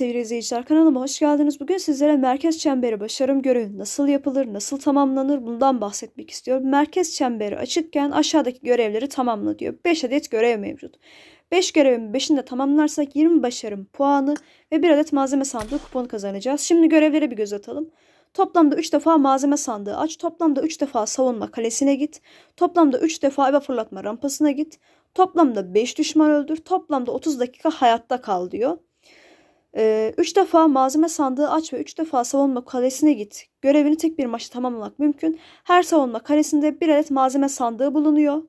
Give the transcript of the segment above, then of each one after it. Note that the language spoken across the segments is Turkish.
sevgili izleyiciler kanalıma hoş geldiniz. Bugün sizlere merkez çemberi başarım görevi nasıl yapılır, nasıl tamamlanır bundan bahsetmek istiyorum. Merkez çemberi açıkken aşağıdaki görevleri tamamla diyor. 5 adet görev mevcut. 5 görevin 5'ini de tamamlarsak 20 başarım puanı ve 1 adet malzeme sandığı kuponu kazanacağız. Şimdi görevlere bir göz atalım. Toplamda 3 defa malzeme sandığı aç. Toplamda 3 defa savunma kalesine git. Toplamda 3 defa eve fırlatma rampasına git. Toplamda 5 düşman öldür. Toplamda 30 dakika hayatta kal diyor. 3 defa malzeme sandığı aç ve 3 defa savunma kalesine git. Görevini tek bir maçta tamamlamak mümkün. Her savunma kalesinde bir adet malzeme sandığı bulunuyor.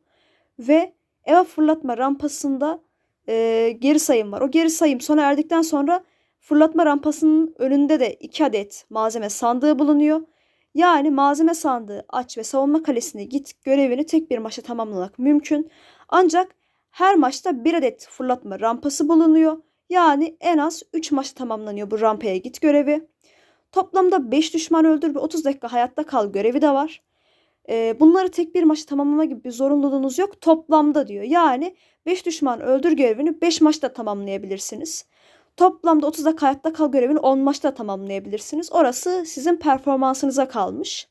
Ve eve fırlatma rampasında e, geri sayım var. O geri sayım sona erdikten sonra fırlatma rampasının önünde de 2 adet malzeme sandığı bulunuyor. Yani malzeme sandığı aç ve savunma kalesine git görevini tek bir maçta tamamlamak mümkün. Ancak her maçta bir adet fırlatma rampası bulunuyor. Yani en az 3 maçta tamamlanıyor bu rampaya git görevi. Toplamda 5 düşman öldür ve 30 dakika hayatta kal görevi de var. Ee, bunları tek bir maçta tamamlama gibi bir zorunluluğunuz yok. Toplamda diyor. Yani 5 düşman öldür görevini 5 maçta tamamlayabilirsiniz. Toplamda 30 dakika hayatta kal görevini 10 maçta tamamlayabilirsiniz. Orası sizin performansınıza kalmış.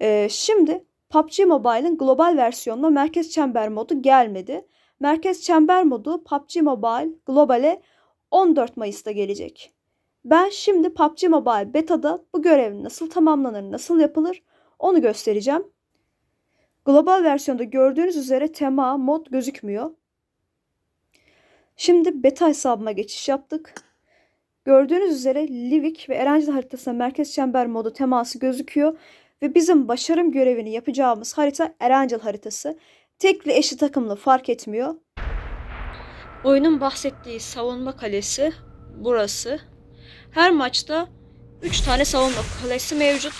Ee, şimdi PUBG Mobile'ın global versiyonuna merkez çember modu gelmedi. Merkez çember modu PUBG Mobile Global'e 14 Mayıs'ta gelecek. Ben şimdi PUBG Mobile Beta'da bu görev nasıl tamamlanır, nasıl yapılır onu göstereceğim. Global versiyonda gördüğünüz üzere tema mod gözükmüyor. Şimdi beta hesabıma geçiş yaptık. Gördüğünüz üzere Livik ve Erencil haritasında merkez çember modu teması gözüküyor. Ve bizim başarım görevini yapacağımız harita Erencil haritası. Tekli eşli takımlı fark etmiyor. Oyunun bahsettiği savunma kalesi burası. Her maçta 3 tane savunma kalesi mevcut.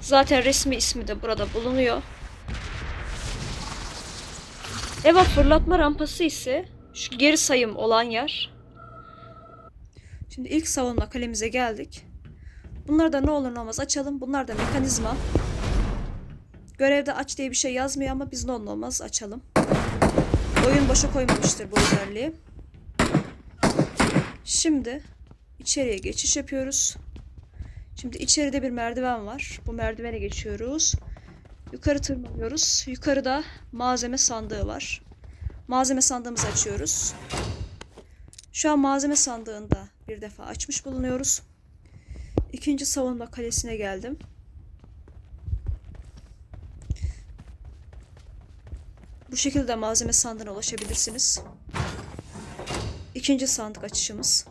Zaten resmi ismi de burada bulunuyor. Eva fırlatma rampası ise şu geri sayım olan yer. Şimdi ilk savunma kalemize geldik. Bunları da ne olur ne olmaz açalım. Bunlar da mekanizma. Görevde aç diye bir şey yazmıyor ama biz ne olur ne olmaz açalım. Oyun boşa koymamıştır bu özelliği. Şimdi içeriye geçiş yapıyoruz. Şimdi içeride bir merdiven var. Bu merdivene geçiyoruz. Yukarı tırmanıyoruz. Yukarıda malzeme sandığı var. Malzeme sandığımızı açıyoruz. Şu an malzeme sandığında bir defa açmış bulunuyoruz. İkinci savunma kalesine geldim. Bu şekilde malzeme sandığına ulaşabilirsiniz. İkinci sandık açışımız.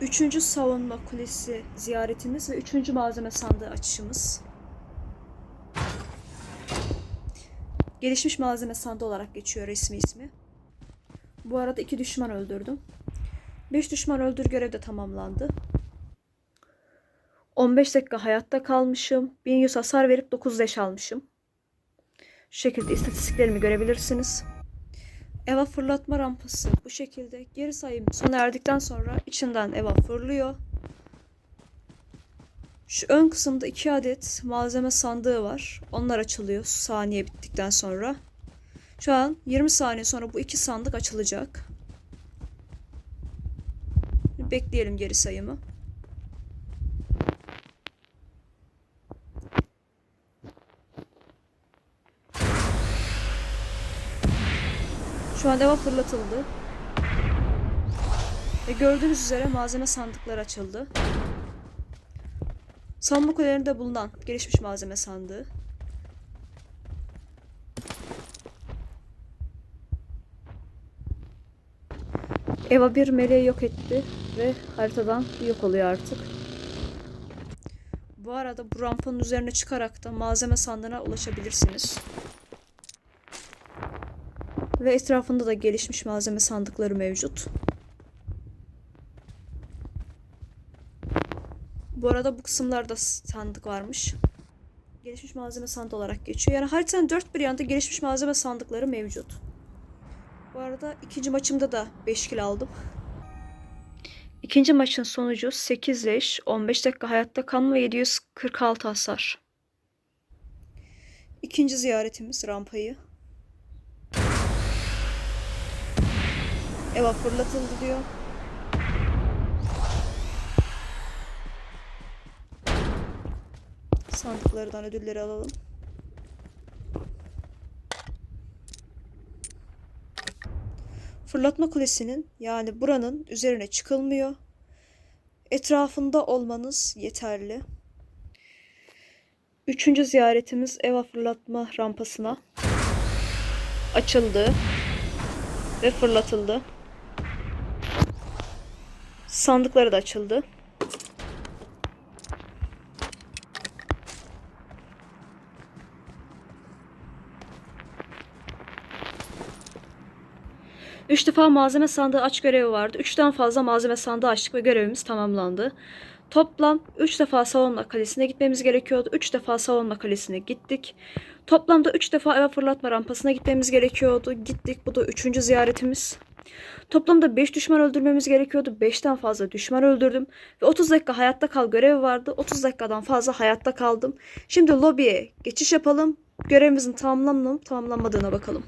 Üçüncü savunma kulesi ziyaretimiz ve üçüncü malzeme sandığı açışımız. Gelişmiş malzeme sandığı olarak geçiyor resmi ismi. Bu arada iki düşman öldürdüm. Beş düşman öldür görev de tamamlandı. 15 dakika hayatta kalmışım. 1100 hasar verip 9 leş almışım. Şekilde istatistiklerimi görebilirsiniz. Eva fırlatma rampası bu şekilde geri sayım sona erdikten sonra içinden Eva fırlıyor. Şu ön kısımda iki adet malzeme sandığı var. Onlar açılıyor saniye bittikten sonra. Şu an 20 saniye sonra bu iki sandık açılacak. Bekleyelim geri sayımı. Şu an eva fırlatıldı. Ve gördüğünüz üzere malzeme sandıkları açıldı. Savunma kulelerinde bulunan gelişmiş malzeme sandığı. Eva bir meleği yok etti ve haritadan yok oluyor artık. Bu arada bu rampanın üzerine çıkarak da malzeme sandığına ulaşabilirsiniz. Ve etrafında da gelişmiş malzeme sandıkları mevcut. Bu arada bu kısımlarda sandık varmış. Gelişmiş malzeme sandığı olarak geçiyor. Yani haritanın dört bir yanında gelişmiş malzeme sandıkları mevcut. Bu arada ikinci maçımda da 5 kill aldım. İkinci maçın sonucu 8 leş, 15 dakika hayatta kalma ve 746 hasar. İkinci ziyaretimiz rampayı. Eva fırlatıldı diyor. Sandıklardan ödülleri alalım. Fırlatma kulesinin yani buranın üzerine çıkılmıyor. Etrafında olmanız yeterli. Üçüncü ziyaretimiz Eva fırlatma rampasına açıldı ve fırlatıldı. Sandıkları da açıldı. Üç defa malzeme sandığı aç görevi vardı. Üçten fazla malzeme sandığı açtık ve görevimiz tamamlandı. Toplam 3 defa savunma kalesine gitmemiz gerekiyordu. 3 defa savunma kalesine gittik. Toplamda 3 defa eve fırlatma rampasına gitmemiz gerekiyordu. Gittik. Bu da 3. ziyaretimiz. Toplamda 5 düşman öldürmemiz gerekiyordu. 5'ten fazla düşman öldürdüm. Ve 30 dakika hayatta kal görevi vardı. 30 dakikadan fazla hayatta kaldım. Şimdi lobiye geçiş yapalım. Görevimizin tamamlanıp tamamlanmadığına bakalım.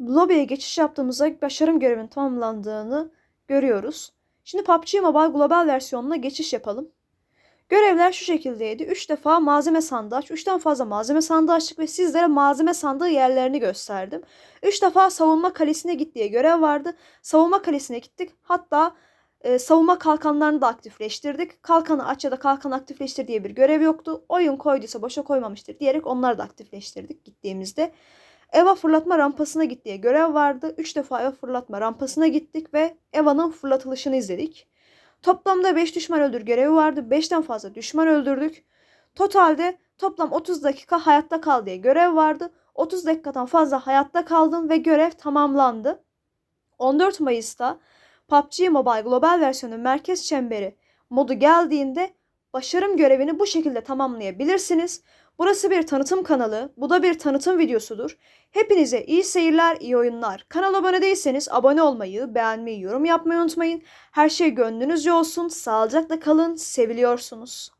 Lobiye geçiş yaptığımızda başarım görevinin tamamlandığını görüyoruz. Şimdi PUBG Mobile global versiyonuna geçiş yapalım. Görevler şu şekildeydi. 3 defa malzeme sandığı aç. 3'ten fazla malzeme sandığı açtık ve sizlere malzeme sandığı yerlerini gösterdim. 3 defa savunma kalesine git diye görev vardı. Savunma kalesine gittik. Hatta e, savunma kalkanlarını da aktifleştirdik. Kalkanı aç ya da kalkanı aktifleştir diye bir görev yoktu. Oyun koyduysa boşa koymamıştır diyerek onları da aktifleştirdik gittiğimizde. Eva fırlatma rampasına git diye görev vardı. 3 defa Eva fırlatma rampasına gittik ve Eva'nın fırlatılışını izledik. Toplamda 5 düşman öldür görevi vardı. 5'ten fazla düşman öldürdük. Totalde toplam 30 dakika hayatta kal diye görev vardı. 30 dakikadan fazla hayatta kaldım ve görev tamamlandı. 14 Mayıs'ta PUBG Mobile Global versiyonu merkez çemberi modu geldiğinde başarım görevini bu şekilde tamamlayabilirsiniz. Burası bir tanıtım kanalı. Bu da bir tanıtım videosudur. Hepinize iyi seyirler, iyi oyunlar. Kanala abone değilseniz abone olmayı, beğenmeyi, yorum yapmayı unutmayın. Her şey gönlünüzce olsun. Sağlıcakla kalın. Seviliyorsunuz.